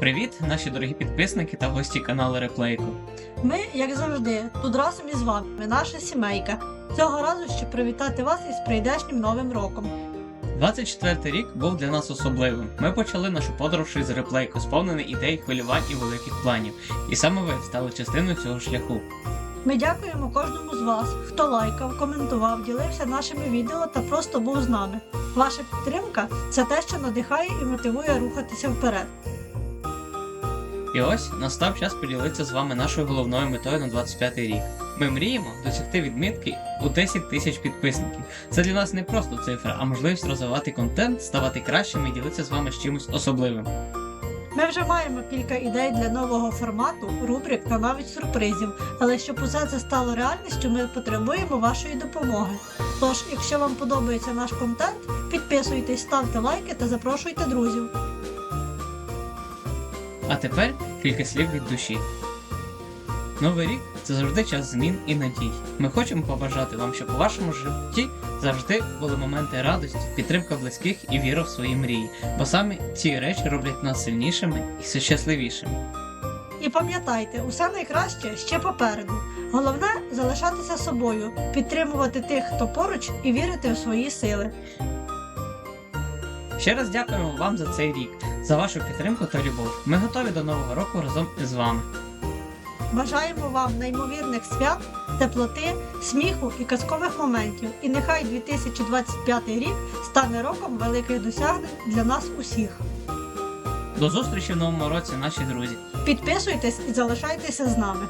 Привіт, наші дорогі підписники та гості каналу Реплейко. Ми, як завжди, тут разом із вами, наша сімейка. Цього разу щоб привітати вас із прийдешнім новим роком. 24 рік був для нас особливим. Ми почали нашу подорож із реплейко, сповнений ідей, хвилювань і великих планів. І саме ви стали частиною цього шляху. Ми дякуємо кожному з вас, хто лайкав, коментував, ділився нашими відео та просто був з нами. Ваша підтримка це те, що надихає і мотивує рухатися вперед. І ось настав час поділитися з вами нашою головною метою на 25 рік. Ми мріємо досягти відмітки у 10 тисяч підписників. Це для нас не просто цифра, а можливість розвивати контент, ставати кращими і ділитися з вами з чимось особливим. Ми вже маємо кілька ідей для нового формату, рубрик та навіть сюрпризів. Але щоб усе це стало реальністю, ми потребуємо вашої допомоги. Тож, якщо вам подобається наш контент, підписуйтесь, ставте лайки та запрошуйте друзів. А тепер кілька слів від душі. Новий рік це завжди час змін і надій. Ми хочемо побажати вам, щоб у вашому житті завжди були моменти радості, підтримка близьких і віра в свої мрії, бо саме ці речі роблять нас сильнішими і щасливішими. І пам'ятайте, усе найкраще ще попереду. Головне залишатися собою, підтримувати тих, хто поруч, і вірити в свої сили. Ще раз дякуємо вам за цей рік, за вашу підтримку та любов. Ми готові до нового року разом із вами. Бажаємо вам неймовірних свят, теплоти, сміху і казкових моментів. І нехай 2025 рік стане роком великих досягнень для нас усіх. До зустрічі в новому році, наші друзі! Підписуйтесь і залишайтеся з нами.